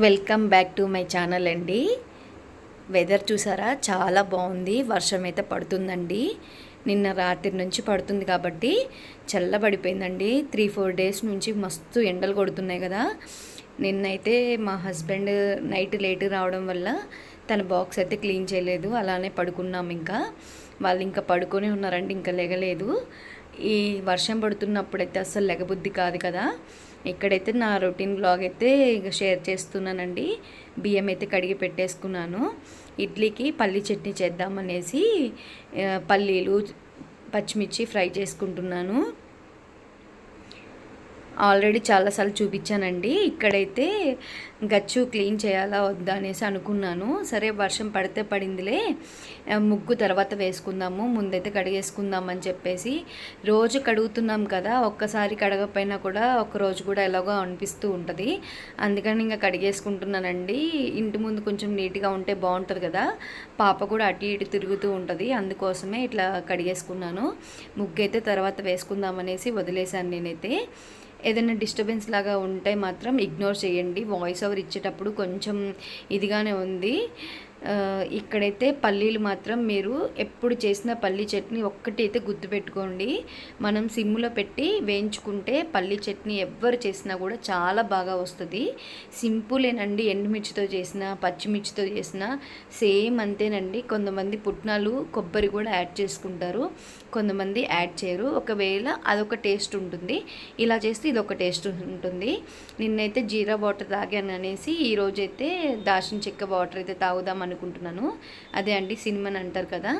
Welcome back to my channel అండి. Weather చూసారా? చాలా బాగుంది. వర్షం అయితే పడుతుందండి. నిన్న రాత్రి నుంచి పడుతుంది కాబట్టి చల్లబడిపోయిందండి. త్రీ ఫోర్ డేస్ నుంచి మస్తు ఎండలు కొడుతున్నాయి కదా. నిన్నైతే మా హస్బెండ్ నైట్ లేట్ రావడం వల్ల తన బాక్స్ అయితే క్లీన్ చేయలేదు. అలానే పడుకున్నాం ఇంకా. వాళ్ళు ఇంకా పడుకొని ఉన్నారండి ఇంకా లెగలేదు. ఈ వర్షం పడుతున్నప్పుడైతే అస్సలు లెగబుద్ధి కాదు కదా. ఇక్కడైతే నా రొటీన్ బ్లాగ్ అయితే ఇక షేర్ చేస్తున్నానండి బియ్యం అయితే కడిగి పెట్టేసుకున్నాను. ఇడ్లీకి పల్లి చట్నీ చేద్దామనేసి పల్లీలు పచ్చిమిర్చి ఫ్రై చేసుకుంటున్నాను. ఆల్రెడీ చాలాసార్లు చూపించానండి. ఇక్కడైతే గచ్చు క్లీన్ చేయాలా వద్దా అనేసి అనుకున్నాను. సరే వర్షం పడితే పడిందిలే. ముగ్గు తర్వాత వేసుకుందాము ముందైతే కడిగేసుకుందాం అని చెప్పేసి రోజు కడుగుతున్నాం కదా ఒక్కసారి కడగకపోయినా కూడా ఒక రోజు కూడా ఎలాగో అనిపిస్తూ ఉంటుంది. అందుకని ఇంకా కడిగేసుకుంటున్నానండి. ఇంటి ముందు కొంచెం నీట్గా ఉంటే బాగుంటుంది కదా పాప కూడా అటు ఇటు తిరుగుతూ ఉంటుంది. అందుకోసమే ఇట్లా కడిగేసుకున్నాను. ముగ్గు అయితే తర్వాత వేసుకుందాం అనేసి వదిలేశాను నేనైతే. ఏదైనా డిస్టర్బెన్స్ లాగా ఉంటే మాత్రం ఇగ్నోర్ చేయండి. వాయిస్ ఓవర్ ఇచ్చేటప్పుడు కొంచెం ఇదిగానే ఉంది. ఇక్కడైతే పల్లీలు మాత్రం మీరు ఎప్పుడు చేసిన పల్లీ చట్నీ ఒక్కటి అయితే గుర్తుపెట్టుకోండి మనం సిమ్లో పెట్టి వేయించుకుంటే పల్లీ చట్నీ ఎవ్వరు చేసినా కూడా చాలా బాగా వస్తుంది. సింపులేనండి ఎండుమిర్చితో చేసిన పచ్చిమిర్చితో చేసిన సేమ్ అంతేనండి. కొంతమంది పుట్నాలు కొబ్బరి కూడా యాడ్ చేసుకుంటారు. కొంతమంది యాడ్ చేయరు. ఒకవేళ అదొక టేస్ట్ ఉంటుంది. ఇలా చేస్తే ఇదొక టేస్ట్ ఉంటుంది. నిన్నైతే జీరా వాటర్ తాగాను అనేసి ఈ రోజైతే దాచిన చెక్క వాటర్ అయితే తాగుదాం అనుకుంటున్నాను. అదే అండి సినిమాని అంటారు కదా.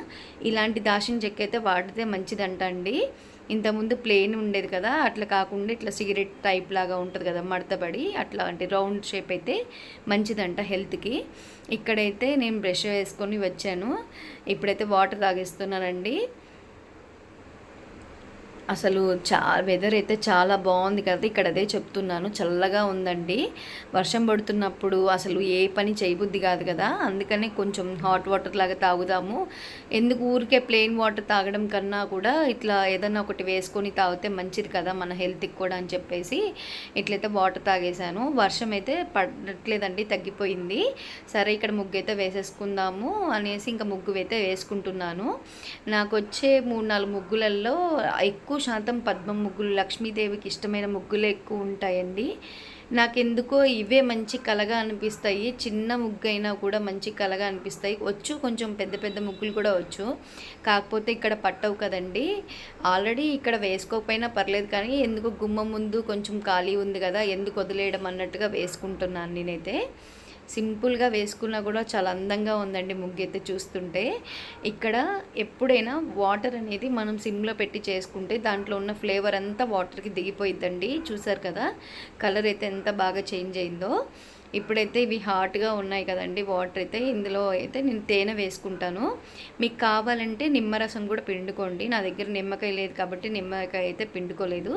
ఇలాంటి దాచిన చెక్క అయితే వాడితే మంచిదంట అండి. ఇంతకుముందు ప్లెయిన్ ఉండేది కదా అట్లా కాకుండా ఇట్లా సిగరెట్ టైప్ లాగా ఉంటుంది కదా మడతబడి అట్లా అంటే రౌండ్ షేప్ అయితే మంచిదంట హెల్త్కి. ఇక్కడైతే నేను బ్రష్ వేసుకొని వచ్చాను. ఇప్పుడైతే వాటర్ తాగేస్తున్నానండి. అసలు చా వెదర్ అయితే చాలా బాగుంది కదా. ఇక్కడ అదే చెప్తున్నాను. చల్లగా ఉందండి. వర్షం పడుతున్నప్పుడు అసలు ఏ పని చేయబుద్ధి కాదు కదా. అందుకనే కొంచెం హాట్ వాటర్ లాగా తాగుదాము. ఎందుకు ఊరికే ప్లెయిన్ వాటర్ తాగడం కన్నా కూడా ఇట్లా ఏదైనా ఒకటి వేసుకొని తాగితే మంచిది కదా మన హెల్త్కి కూడా అని చెప్పేసి ఇట్లయితే వాటర్ తాగేశాను. వర్షం అయితే పడట్లేదండి తగ్గిపోయింది. సరే ఇక్కడ ముగ్గు అయితే వేసేసుకుందాము అనేసి ఇంకా ముగ్గు అయితే వేసుకుంటున్నాను. నాకు వచ్చే మూడు నాలుగు ముగ్గులలో ఎక్కువ ఎక్కువ శాతం పద్మ ముగ్గులు లక్ష్మీదేవికి ఇష్టమైన ముగ్గులు ఎక్కువ ఉంటాయండి. నాకెందుకో ఇవే మంచి కలగా అనిపిస్తాయి. చిన్న ముగ్గు అయినా కూడా మంచి కలగా అనిపిస్తాయి. వచ్చు కొంచెం పెద్ద పెద్ద ముగ్గులు కూడా వచ్చు. కాకపోతే ఇక్కడ పట్టవు కదండి. ఆల్రెడీ ఇక్కడ వేసుకోకపోయినా పర్లేదు కానీ ఎందుకు గుమ్మం ముందు కొంచెం ఖాళీ ఉంది కదా ఎందుకు వదిలేయడం అన్నట్టుగా వేసుకుంటున్నాను నేనైతే. సింపుల్గా వేసుకున్నా కూడా చాలా అందంగా ఉందండి ముగ్గు అయితే చూస్తుంటే. ఇక్కడ ఎప్పుడైనా వాటర్ అనేది మనం సిమ్లో పెట్టి చేసుకుంటే దాంట్లో ఉన్న ఫ్లేవర్ అంతా వాటర్కి దిగిపోయిద్దండి. చూసారు కదా కలర్ అయితే ఎంత బాగా చేంజ్ అయిందో. ఇప్పుడైతే ఇవి హాట్గా ఉన్నాయి కదండి వాటర్ అయితే ఇందులో అయితే నేను తేనె వేసుకుంటాను. మీకు కావాలంటే నిమ్మరసం కూడా పిండుకోండి. నా దగ్గర నిమ్మకాయ లేదు కాబట్టి నిమ్మకాయ అయితే పిండుకోలేదు.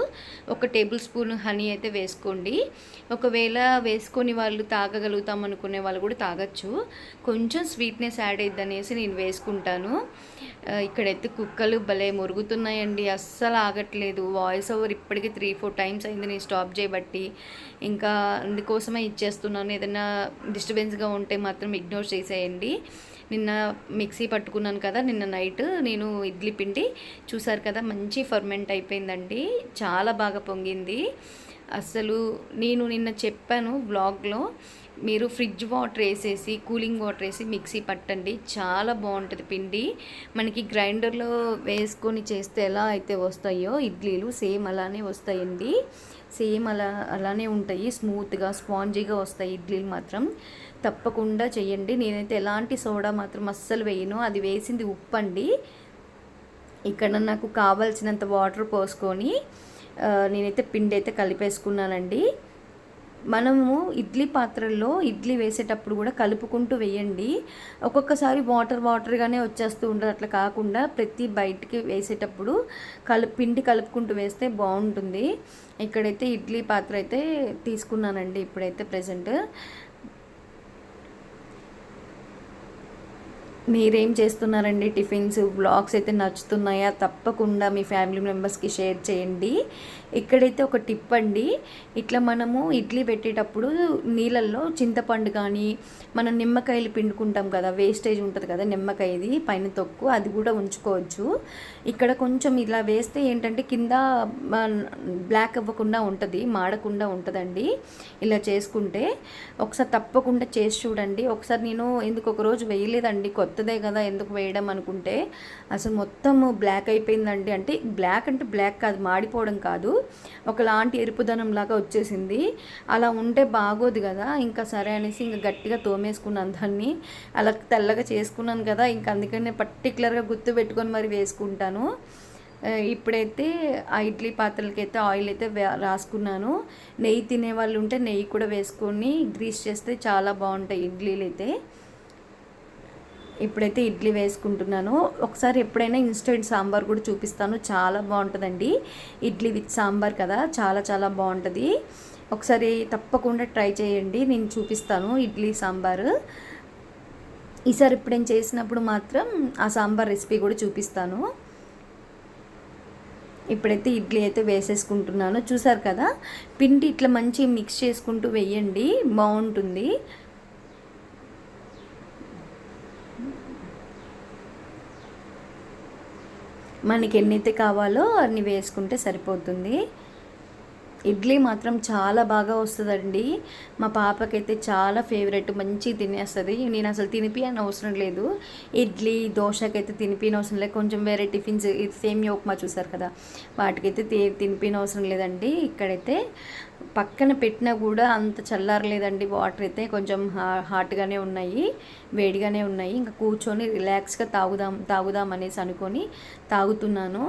ఒక టేబుల్ స్పూన్ హనీ అయితే వేసుకోండి. ఒకవేళ వేసుకొని వాళ్ళు తాగగలుగుతాం అనుకునే వాళ్ళు కూడా తాగొచ్చు. కొంచెం స్వీట్నెస్ యాడ్ అయ్యిద్ది అనేసి నేను వేసుకుంటాను. ఇక్కడైతే కుక్కలు భలే మురుగుతున్నాయండి. అస్సలు ఆగట్లేదు. వాయిస్ ఓవర్ ఇప్పటికీ త్రీ ఫోర్ టైమ్స్ అయింది నేను స్టాప్ చేయబట్టి. ఇంకా అందుకోసమే ఇచ్చేస్తున్నాను. ఏదైనా డిస్టర్బెన్స్గా ఉంటే మాత్రం ఇగ్నోర్ చేసేయండి. నిన్న మిక్సీ పట్టుకున్నాను కదా నిన్న నైట్ నేను ఇడ్లీ పిండి. చూసారు కదా మంచి ఫర్మెంట్ అయిపోయిందండి. చాలా బాగా పొంగింది. అసలు నేను నిన్న చెప్పాను బ్లాగ్లో మీరు ఫ్రిడ్జ్ వాటర్ వేసేసి కూలింగ్ వాటర్ వేసి మిక్సీ పట్టండి. చాలా బాగుంటుంది పిండి. మనకి గ్రైండర్లో వేసుకొని చేస్తే ఎలా అయితే వస్తాయో ఇడ్లీలు సేమ్ అలానే వస్తాయండి. సేమ్ అలా అలానే ఉంటాయి. స్మూత్గా స్పాంజీగా వస్తాయి ఇడ్లీలు మాత్రం. తప్పకుండా చేయండి నేనైతే ఎలాంటి సోడా మాత్రం అస్సలు వేయను. అది వేసింది ఉప్పు అండి ఇక్కడ నాకు కావాల్సినంత వాటర్ పోసుకొని నేనైతే పిండి అయితే కలిపేసుకున్నానండి. మనము ఇడ్లీ పాత్రల్లో ఇడ్లీ వేసేటప్పుడు కూడా కలుపుకుంటూ వేయండి. ఒక్కొక్కసారి వాటర్ వాటర్గానే వచ్చేస్తూ ఉండదు. అట్లా కాకుండా ప్రతి బయటికి వేసేటప్పుడు కలు పిండి కలుపుకుంటూ వేస్తే బాగుంటుంది. ఇక్కడైతే ఇడ్లీ పాత్ర అయితే తీసుకున్నానండి ఇప్పుడైతే ప్రజెంట్. మీరేం చేస్తున్నారండి టిఫిన్స్? బ్లాగ్స్ అయితే నచ్చుతున్నాయా? తప్పకుండా మీ ఫ్యామిలీ మెంబర్స్కి షేర్ చేయండి. ఇక్కడైతే ఒక టిప్ అండి. ఇట్లా మనము ఇడ్లీ పెట్టేటప్పుడు నీళ్ళల్లో చింతపండు కానీ మనం నిమ్మకాయలు పిండుకుంటాం కదా వేస్టేజ్ ఉంటుంది కదా నిమ్మకాయది పైన తొక్కు అది కూడా ఉంచుకోవచ్చు. ఇక్కడ కొంచెం ఇలా వేస్తే ఏంటంటే కింద బ్లాక్ అవ్వకుండా ఉంటుంది మాడకుండా ఉంటుందండి ఇలా చేసుకుంటే. ఒకసారి తప్పకుండా చేసి చూడండి. ఒకసారి నేను ఎందుకు ఒక రోజు వేయలేదండి కొత్తదే కదా ఎందుకు వేయడం అనుకుంటే. అసలు మొత్తం బ్లాక్ అయిపోయిందండి. అంటే బ్లాక్ అంటే బ్లాక్ కాదు మాడిపోవడం కాదు. ఒకలాంటి ఎరుపుదనం లాగా వచ్చేసింది. అలా ఉంటే బాగోదు కదా. ఇంకా సరే అనేసి ఇంకా గట్టిగా తోమేసుకున్నాను దాన్ని అలా తెల్లగా చేసుకున్నాను కదా. ఇంకా అందుకనే పర్టికులర్గా గుర్తు పెట్టుకొని మరి వేసుకుంటాను. ఇప్పుడైతే ఆ ఇడ్లీ పాత్రలకి అయితే ఆయిల్ అయితే రాసుకున్నాను. నెయ్యి తినే వాళ్ళు ఉంటే నెయ్యి కూడా వేసుకొని గ్రీస్ చేస్తే చాలా బాగుంటాయి ఇడ్లీలు అయితే ఇప్పుడైతే ఇడ్లీ వేసుకుంటున్నాను. ఒకసారి ఎప్పుడైనా ఇన్స్టెంట్ సాంబార్ కూడా చూపిస్తాను. చాలా బాగుంటుందండి. ఇడ్లీ విత్ సాంబార్ కదా చాలా చాలా బాగుంటుంది. ఒకసారి తప్పకుండా ట్రై చేయండి. నేను చూపిస్తాను ఇడ్లీ సాంబారు. ఈసారి ఇప్పుడు నేను చేసినప్పుడు మాత్రం ఆ సాంబార్ రెసిపీ కూడా చూపిస్తాను. ఇప్పుడైతే ఇడ్లీ అయితే వేసేసుకుంటున్నాను. చూసారు కదా పిండి ఇట్లా మంచి మిక్స్ చేసుకుంటూ వేయండి. బాగుంటుంది. మనకి ఎన్నైతే కావాలో అన్ని వేసుకుంటే సరిపోతుంది. ఇడ్లీ మాత్రం చాలా బాగా వస్తుందండి. మా పాపకైతే చాలా ఫేవరెట్ మంచి తినేస్తుంది. నేను అసలు తినిపియని అవసరం లేదు. ఇడ్లీ దోశకైతే తినిపిన అవసరం లేదు. కొంచెం వేరే టిఫిన్స్ సేమ్ ఉప్మా చూసారు కదా వాటికైతే తినిపిన అవసరం లేదండి. ఇక్కడైతే పక్కన పెట్టినా కూడా అంత చల్లారలేదండి. వాటర్ అయితే కొంచెం హాట్గానే ఉన్నాయి వేడిగానే ఉన్నాయి. ఇంకా కూర్చొని రిలాక్స్గా తాగుదాం తాగుదాం అనేసి అనుకొని తాగుతున్నాను.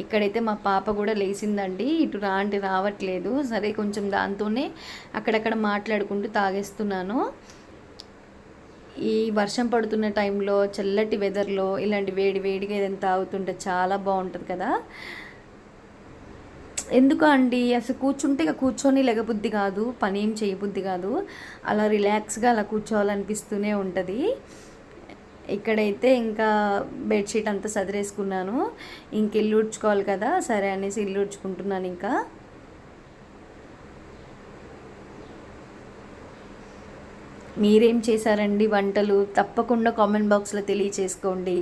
ఇక్కడైతే మా పాప కూడా లేచిందండి. ఇటు రాంటి రావట్లేదు. సరే కొంచెం దాంతోనే అక్కడక్కడ మాట్లాడుకుంటూ తాగేస్తున్నాను. ఈ వర్షం పడుతున్న టైంలో చల్లటి వెదర్లో ఇలాంటి వేడి వేడిగా ఏదైనా తాగుతుంటే చాలా బాగుంటుంది కదా. ఎందుకు అండి? అసలు కూర్చుంటే ఇక కూర్చొని లెగబుద్ధి కాదు పని ఏం చేయబుద్ధి కాదు. అలా రిలాక్స్గా అలా కూర్చోవాలనిపిస్తూనే ఉంటుంది. ఇక్కడైతే ఇంకా బెడ్షీట్ అంతా సదిరేసుకున్నాను. ఇంక ఇల్లు ఉడ్చుకోవాలి కదా సరే అనేసి ఇల్లు ఉడ్చుకుంటున్నాను ఇంకా. మీరేం చేశారండి వంటలు? తప్పకుండా కామెంట్ బాక్స్లో తెలియచేసుకోండి.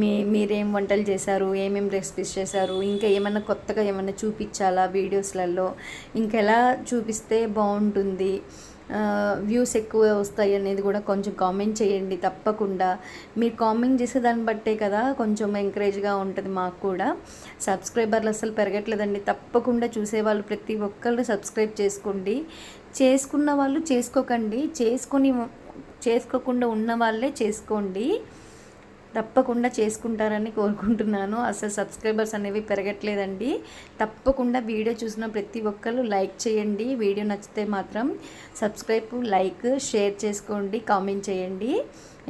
మీ మీరేం వంటలు చేశారు? ఏమేమి రెసిపీస్ చేశారు? ఇంకా ఏమైనా కొత్తగా ఏమైనా చూపించాలా వీడియోస్లలో? ఇంకెలా చూపిస్తే బాగుంటుంది? వ్యూస్ ఎక్కువ వస్తాయి అనేది కూడా కొంచెం కామెంట్ చేయండి తప్పకుండా. మీరు కామెంట్ చేసే దాన్ని బట్టే కదా కొంచెం ఎంకరేజ్గా ఉంటుంది మాకు కూడా. సబ్స్క్రైబర్లు అసలు పెరగట్లేదండి. తప్పకుండా చూసేవాళ్ళు ప్రతి ఒక్కళ్ళు సబ్స్క్రైబ్ చేసుకోండి. చేసుకున్న వాళ్ళు చేసుకోకండి. చేసుకొని చేసుకోకుండా ఉన్న వాళ్ళే చేసుకోండి. తప్పకుండా చేసుకుంటారని కోరుకుంటున్నాను. అసలు సబ్స్క్రైబర్స్ అనేవి పెరగట్లేదండి. తప్పకుండా వీడియో చూసిన ప్రతి ఒక్కరు లైక్ చేయండి. వీడియో నచ్చితే మాత్రం సబ్స్క్రైబ్ లైక్ షేర్ చేసుకోండి కామెంట్ చేయండి.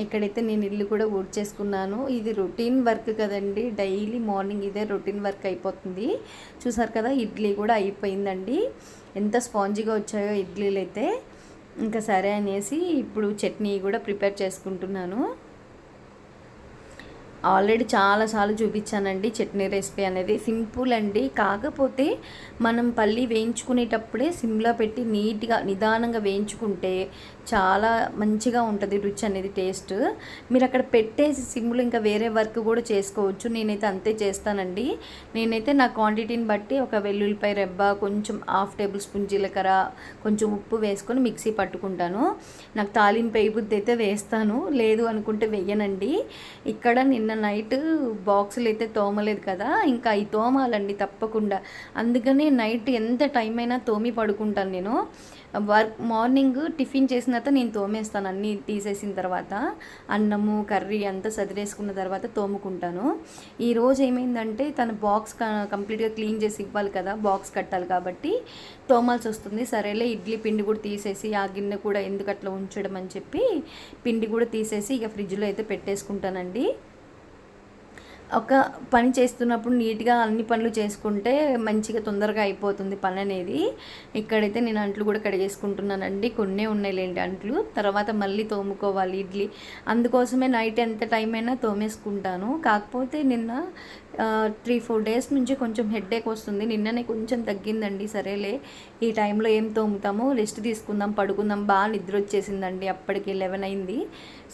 ఇక్కడైతే నేను ఇల్లు కూడా ఊడ్ చేసుకున్నాను ఇది రొటీన్ వర్క్ కదండి. డైలీ మార్నింగ్ ఇదే రొటీన్ వర్క్ అయిపోతుంది. చూసారు కదా ఇడ్లీ కూడా అయిపోయిందండి. ఎంత స్పాంజీగా వచ్చాయో ఇడ్లీలు అయితే ఇంకా సరే అనేసి ఇప్పుడు చట్నీ కూడా ప్రిపేర్ చేసుకుంటున్నాను. ఆల్రెడీ చాలాసార్లు చూపించానండి చట్నీ రెసిపీ అనేది. సింపుల్ అండి. కాకపోతే మనం పల్లి వేయించుకునేటప్పుడే సిమ్లో పెట్టి నీట్గా నిదానంగా వేయించుకుంటే చాలా మంచిగా ఉంటుంది రుచి అనేది టేస్ట్. మీరు అక్కడ పెట్టేసి సిమ్లు ఇంకా వేరే వర్క్ కూడా చేసుకోవచ్చు. నేనైతే అంతే చేస్తానండి. నేనైతే నా క్వాంటిటీని బట్టి ఒక వెల్లుల్లిపాయ రెబ్బ కొంచెం హాఫ్ టేబుల్ స్పూన్ జీలకర్ర కొంచెం ఉప్పు వేసుకొని మిక్సీ పట్టుకుంటాను. నాకు తాలింపు వేయబుద్ధి అయితే వేస్తాను. లేదు అనుకుంటే వెయ్యనండి ఇక్కడ నిన్న నైట్ బాక్సులు అయితే తోమలేదు కదా ఇంకా అవి తోమాలండి తప్పకుండా. అందుకని నైట్ ఎంత టైం అయినా తోమి పడుకుంటాను నేను. వర్క్ మార్నింగ్ టిఫిన్ చేసిన తర్వాత నేను తోమేస్తాను. అన్నీ తీసేసిన తర్వాత అన్నము కర్రీ అంతా సదిరేసుకున్న తర్వాత తోముకుంటాను. ఈరోజు ఏమైందంటే తన బాక్స్ కంప్లీట్గా క్లీన్ చేసి ఇవ్వాలి కదా బాక్స్ కట్టాలి కాబట్టి తోమాల్సి వస్తుంది. సరేలే ఇడ్లీ పిండి కూడా తీసేసి ఆ గిన్నె కూడా ఎందుకు అట్లా ఉంచడం అని చెప్పి పిండి కూడా తీసేసి ఇక ఫ్రిడ్జ్లో అయితే పెట్టేసుకుంటానండి. ఒక పని చేస్తున్నప్పుడు నీట్గా అన్ని పనులు చేసుకుంటే మంచిగా తొందరగా అయిపోతుంది పని అనేది. ఇక్కడైతే నేను అంట్లు కూడా కడిగేసుకుంటున్నానండి. కొన్నే ఉన్నాయిలేండి అంట్లు. తర్వాత మళ్ళీ తోముకోవాలి ఇడ్లీ. అందుకోసమే నైట్ ఎంత టైం అయినా తోమేసుకుంటాను. కాకపోతే నిన్న త్రీ ఫోర్ డేస్ నుంచి కొంచెం హెడ్ఏక్ వస్తుంది. నిన్ననే కొంచెం తగ్గిందండి సరేలే. ఈ టైంలో ఏం తోముతాము రెస్ట్ తీసుకుందాం పడుకుందాం బాగా నిద్ర వచ్చేసిందండి. అప్పటికి లెవెన్ అయింది.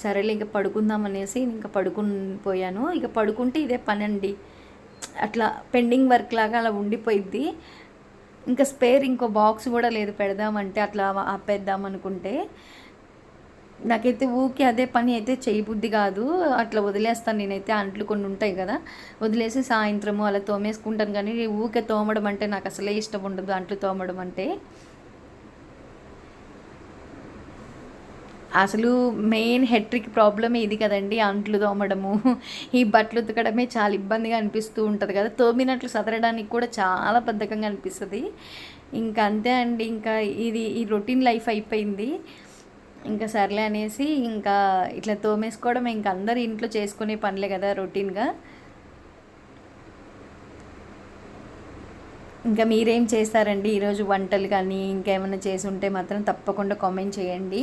సరేలే ఇంకా పడుకుందాం అనేసి ఇంకా పడుకుని పోయాను. ఇక పడుకుంటే ఇదే పని అండి అట్లా పెండింగ్ వర్క్ లాగా అలా ఉండిపోయిద్ది. ఇంకా స్పేర్ ఇంకో బాక్స్ కూడా లేదు పెడదామంటే అట్లా ఆపేద్దాం అనుకుంటే. నాకైతే ఊకే అదే పని అయితే చేయబుద్ధి కాదు. అట్లా వదిలేస్తాను నేనైతే. అంట్లు కొన్ని ఉంటాయి కదా. వదిలేసి సాయంత్రము అలా తోమేసుకుంటాను కానీ ఊకే తోమడం అంటే నాకు అసలే ఇష్టం ఉండదు. అంట్లు తోమడం అంటే. అసలు మెయిన్ హెట్రిక్ ప్రాబ్లమే ఇది కదండి అంట్లు తోమడము. ఈ బట్టలు ఉతకడమే చాలా ఇబ్బందిగా అనిపిస్తూ ఉంటుంది కదా. తోమినట్లు సదరడానికి కూడా చాలా బద్ధకంగా అనిపిస్తుంది. ఇంకా అంతే అండి. ఇంకా ఇది ఈ రొటీన్ లైఫ్ అయిపోయింది. ఇంకా సర్లే అనేసి ఇంకా ఇట్లా తోమేసుకోవడం ఇంకా అందరు ఇంట్లో చేసుకునే పనులే కదా రొటీన్గా. ఇంకా మీరేం చేస్తారండి? ఈరోజు వంటలు కానీ ఇంకేమైనా చేసి ఉంటే మాత్రం తప్పకుండా కామెంట్ చేయండి.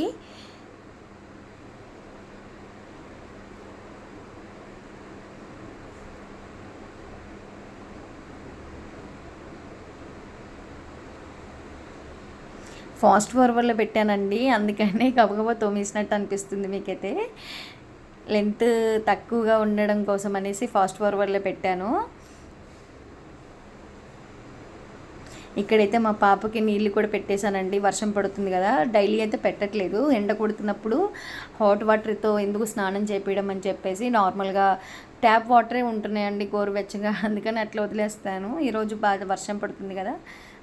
ఫాస్ట్ ఫార్వర్డ్లో పెట్టానండి. అందుకనే గబగబా తోమేసినట్టు అనిపిస్తుంది మీకైతే. లెంత్ తక్కువగా ఉండడం కోసం అనేసి ఫాస్ట్ ఫార్వర్డ్లో పెట్టాను. ఇక్కడైతే మా పాపకి నీళ్ళు కూడా పెట్టేశానండి. వర్షం పడుతుంది కదా డైలీ అయితే పెట్టట్లేదు. ఎండ కొడుతున్నప్పుడు హాట్ వాటర్తో ఎందుకు స్నానం చేపించడం అని చెప్పేసి నార్మల్గా ట్యాప్ వాటరే ఉంటున్నాయండి గోరువెచ్చగా. అందుకని అట్లా వదిలేస్తాను. ఈరోజు బాగా వర్షం పడుతుంది కదా.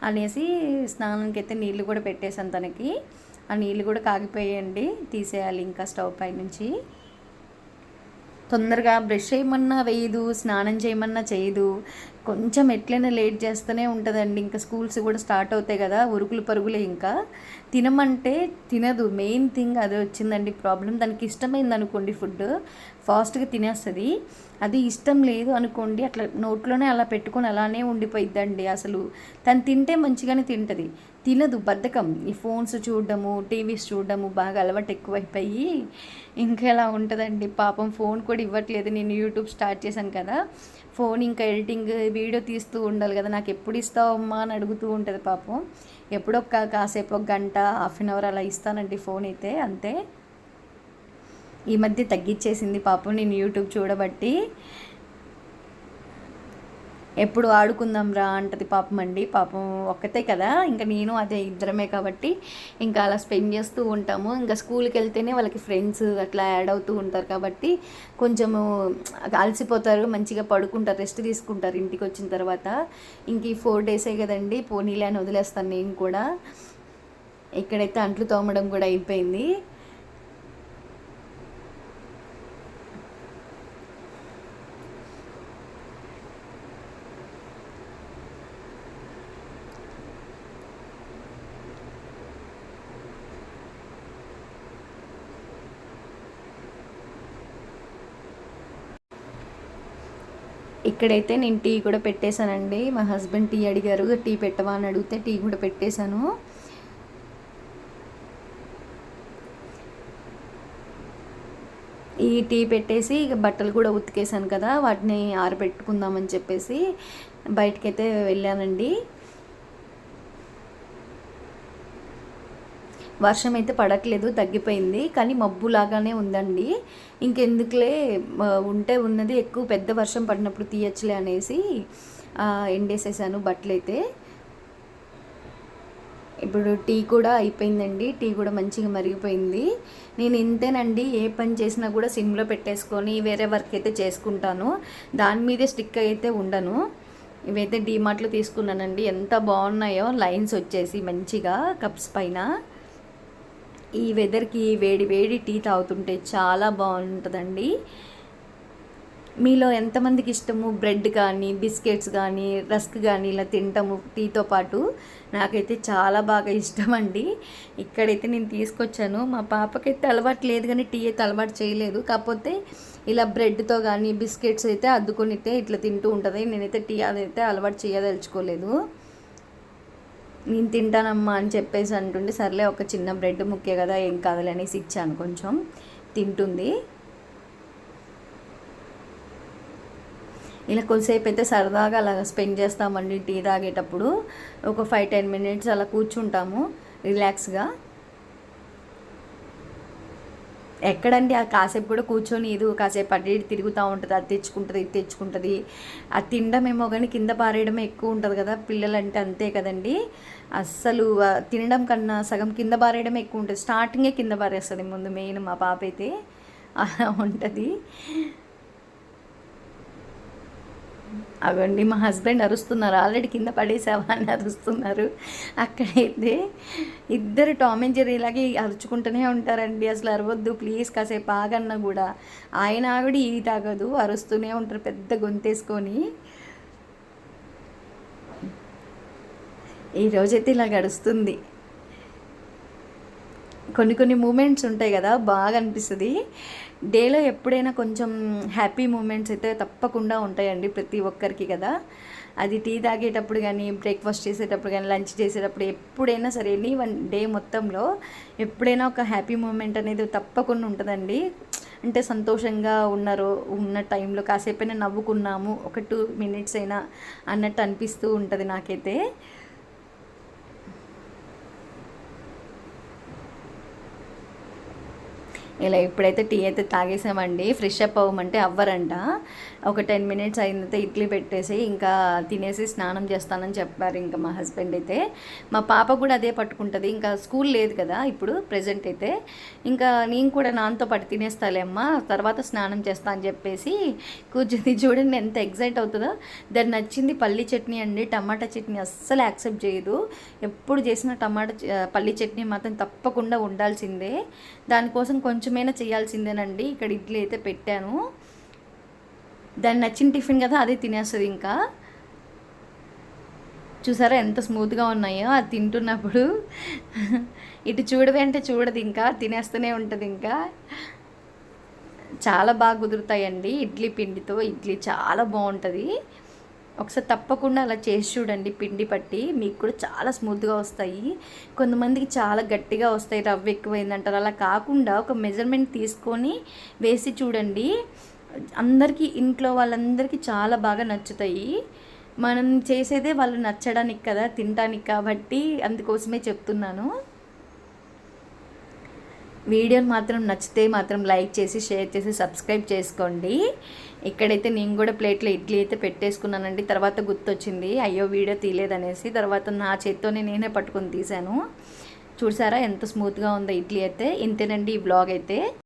అనేసి స్నానానికి అయితే నీళ్ళు కూడా పెట్టేశాను తనకి. ఆ నీళ్ళు కూడా కాగిపోయాయండి. తీసేయాలి ఇంకా స్టవ్ పై నుంచి. తొందరగా బ్రష్ చేయమన్నా వేయదు స్నానం చేయమన్నా చేయదు. కొంచెం ఎట్లయినా లేట్ చేస్తూనే ఉంటుందండి. ఇంకా స్కూల్స్ కూడా స్టార్ట్ అవుతాయి కదా ఉరుకులు పరుగులే ఇంకా. తినమంటే తినదు. మెయిన్ థింగ్ అది వచ్చిందండి ప్రాబ్లం దానికి ఇష్టమైంది అనుకోండి ఫుడ్ ఫాస్ట్గా తినేస్తుంది. అది ఇష్టం లేదు అనుకోండి అట్లా నోట్లోనే అలా పెట్టుకొని అలానే ఉండిపోయిద్దండి అసలు. తను తింటే మంచిగానే తింటుంది. తినదు బద్ధకం. ఈ ఫోన్స్ చూడడము టీవీస్ చూడడము బాగా అలవాటు ఎక్కువైపోయి ఇంకా ఎలా ఉంటుందండి? పాపం ఫోన్ కూడా ఇవ్వట్లేదు. నేను యూట్యూబ్ స్టార్ట్ చేశాను కదా. ఫోన్ ఇంకా ఎడిటింగ్ వీడియో తీస్తూ ఉండాలి కదా. నాకు ఎప్పుడు ఇస్తావు అమ్మా అని అడుగుతూ ఉంటుంది పాపం. ఎప్పుడో కాసేపు ఒక గంట హాఫ్ అన్ అవర్ అలా ఇస్తానండి ఫోన్ అయితే అంతే. ఈ మధ్య తగ్గించేసింది పాపం నేను యూట్యూబ్ చూడబట్టి. ఎప్పుడు ఆడుకుందాం రా అంటది పాపం అండి. పాపం ఒక్కతే కదా ఇంకా నేను అదే ఇద్దరమే కాబట్టి ఇంకా అలా స్పెండ్ చేస్తూ ఉంటాము. ఇంకా స్కూల్కి వెళ్తేనే వాళ్ళకి ఫ్రెండ్స్ అట్లా యాడ్ అవుతూ ఉంటారు కాబట్టి కొంచెము అలసిపోతారు మంచిగా పడుకుంటారు రెస్ట్ తీసుకుంటారు ఇంటికి వచ్చిన తర్వాత. ఇంక ఈ ఫోర్ డేసే కదండి పోనీలే అని వదిలేస్తాను నేను కూడా. ఇక్కడైతే అంట్లు తోమడం కూడా అయిపోయింది. ఇక్కడైతే నేను టీ కూడా పెట్టేశానండి. మా హస్బెండ్ టీ అడిగారు టీ పెట్టవా అని అడిగితే టీ కూడా పెట్టేశాను. ఈ టీ పెట్టేసి ఇక బట్టలు కూడా ఉతికేసాను కదా వాటిని ఆరబెట్టుకుందామని చెప్పేసి బయటకైతే వెళ్ళానండి. వర్షం అయితే పడట్లేదు తగ్గిపోయింది. కానీ మబ్బు లాగానే ఉందండి. ఇంకెందుకులే ఉంటే ఉన్నది ఎక్కువ పెద్ద వర్షం పడినప్పుడు తీయచ్చులే అనేసి ఎండేసేసాను బట్టలు అయితే ఇప్పుడు టీ కూడా అయిపోయిందండి. టీ కూడా మంచిగా మరిగిపోయింది. నేను ఇంతేనండి ఏ పని చేసినా కూడా సిమ్లో పెట్టేసుకొని వేరే వర్క్ అయితే చేసుకుంటాను. దాని మీదే స్టిక్ అయితే ఉండను. ఇవైతే డీమార్ట్లో తీసుకున్నానండి. ఎంత బాగున్నాయో లైన్స్ వచ్చేసి మంచిగా కప్స్ పైన. ఈ వెదర్కి వేడి వేడి టీ తాగుతుంటే చాలా బాగుంటుందండి. మీలో ఎంతమందికి ఇష్టము? బ్రెడ్ కానీ బిస్కెట్స్ కానీ రస్క్ కానీ ఇలా తింటాము టీతో పాటు? నాకైతే చాలా బాగా ఇష్టం అండి ఇక్కడైతే నేను తీసుకొచ్చాను. మా పాపకైతే అలవాటు లేదు కానీ టీ అయితే అలవాటు చేయలేదు. కాకపోతే ఇలా బ్రెడ్తో కానీ బిస్కెట్స్ అయితే అద్దుకొని ఇట్లా తింటూ ఉంటుంది. నేనైతే టీ అదైతే అలవాటు చేయదలుచుకోలేదు. నేను తింటానమ్మా అని చెప్పేసి అంటుంటే సర్లే ఒక చిన్న బ్రెడ్ ముక్కే కదా ఏం కాదులే అనేసి ఇచ్చాను కొంచెం. తింటుంది. ఇలా కొద్దిసేపు అయితే సరదాగా అలా స్పెండ్ చేస్తామండి టీ తాగేటప్పుడు. ఒక ఫైవ్ టెన్ మినిట్స్ అలా కూర్చుంటాము రిలాక్స్గా. ఎక్కడండి? ఆ కాసేపు కూడా కూర్చొని ఇది కాసేపు అటు ఇటు తిరుగుతూ ఉంటుంది అది తెచ్చుకుంటుంది ఇది తెచ్చుకుంటుంది. అది తినడమేమో కానీ కింద పారేయడమే ఎక్కువ ఉంటుంది కదా పిల్లలంటే అంతే కదండి. అస్సలు తినడం కన్నా సగం కింద పారేయడమే ఎక్కువ ఉంటుంది. స్టార్టింగే కింద పారేస్తుంది ముందు మెయిన్ మా పాప అయితే. అలా ఉంటుంది. అవండి మా హస్బెండ్ అరుస్తున్నారు. ఆల్రెడీ కింద పడేసావా అని అరుస్తున్నారు. అక్కడైతే ఇద్దరు టామ్ అండ్ జెర్రీ ఇలాగే అరుచుకుంటూనే ఉంటారండి. అసలు అరవద్దు ప్లీజ్ కాసేపు ఆగన్నా కూడా. ఆయన ఆవిడ ఈ తాగదు అరుస్తూనే ఉంటారు పెద్ద గొంతేసుకొని. ఈ రోజైతే ఇలా గడుస్తుంది. కొన్ని కొన్ని మూమెంట్స్ ఉంటాయి కదా బాగా అనిపిస్తుంది. డేలో ఎప్పుడైనా కొంచెం హ్యాపీ మూమెంట్స్ అయితే తప్పకుండా ఉంటాయండి ప్రతి ఒక్కరికి కదా. అది టీ తాగేటప్పుడు కానీ బ్రేక్ఫాస్ట్ చేసేటప్పుడు కానీ లంచ్ చేసేటప్పుడు ఎప్పుడైనా సరే ఎనీ వన్ డే మొత్తంలో ఎప్పుడైనా ఒక హ్యాపీ మూమెంట్ అనేది తప్పకుండా ఉంటుందండి. అంటే సంతోషంగా ఉన్నారు ఉన్న టైంలో కాసేపైనా నవ్వుకున్నాము ఒక టూ మినిట్స్ అయినా అన్నట్టు అనిపిస్తూ ఉంటుంది నాకైతే. ఇలా ఇప్పుడైతే టీ అయితే తాగేసామండి. Fresh up అవ్వమంటే అవ్వరంట. ఒక టెన్ మినిట్స్ అయిన ఇడ్లీ పెట్టేసి ఇంకా తినేసి స్నానం చేస్తానని చెప్పారు ఇంకా మా హస్బెండ్ అయితే. మా పాప కూడా అదే పట్టుకుంటుంది. ఇంకా స్కూల్ లేదు కదా ఇప్పుడు ప్రజెంట్ అయితే. ఇంకా నేను కూడా నాన్నతో పాటు తినేస్తాలే అమ్మా తర్వాత స్నానం చేస్తా అని చెప్పేసి కూర్చుంది చూడండి ఎంత ఎగ్జైట్ అవుతుందో. దాన్ని నచ్చింది పల్లి చట్నీ అండి. టమాటా చట్నీ అస్సలు యాక్సెప్ట్ చేయదు. ఎప్పుడు చేసిన టమాటా పల్లీ పల్లి చట్నీ మాత్రం తప్పకుండా ఉండాల్సిందే. దానికోసం కొంచెం కొంచెమైనా చేయాల్సిందేనండి. ఇక్కడ ఇడ్లీ అయితే పెట్టాను. దాన్ని నచ్చిన టిఫిన్ కదా అదే తినేస్తుంది ఇంకా. చూసారా ఎంత స్మూత్గా ఉన్నాయో అది తింటున్నప్పుడు. ఇటు చూడవి అంటే చూడదు ఇంకా తినేస్తూనే ఉంటుంది ఇంకా. చాలా బాగా కుదురుతాయండి ఇడ్లీ పిండితో. ఇడ్లీ చాలా బాగుంటుంది. ఒకసారి తప్పకుండా అలా చేసి చూడండి. పిండి పట్టి మీకు కూడా చాలా స్మూత్గా వస్తాయి. కొంతమందికి చాలా గట్టిగా వస్తాయి. రవ్వ ఎక్కువైందంటారు. అలా కాకుండా ఒక మెజర్మెంట్ తీసుకొని వేసి చూడండి. అందరికీ ఇంట్లో వాళ్ళందరికీ చాలా బాగా నచ్చుతాయి. మనం చేసేదే వాళ్ళు నచ్చడానికి కదా తినడానికి కాబట్టి అందుకోసమే చెప్తున్నాను. వీడియోని మాత్రం నచ్చితే మాత్రం లైక్ చేసి షేర్ చేసి సబ్స్క్రైబ్ చేసుకోండి. ఇక్కడైతే నేను కూడా ప్లేట్లో ఇడ్లీ అయితే పెట్టేసుకున్నానండి. తర్వాత గుర్తొచ్చింది అయ్యో వీడియో తీయలేదనేసి. తర్వాత నా చేత్తోనే నేనే పట్టుకొని తీశాను. చూసారా ఎంత స్మూత్గా ఉందో ఇడ్లీ అయితే. ఇంతేనండి ఈ బ్లాగ్ అయితే.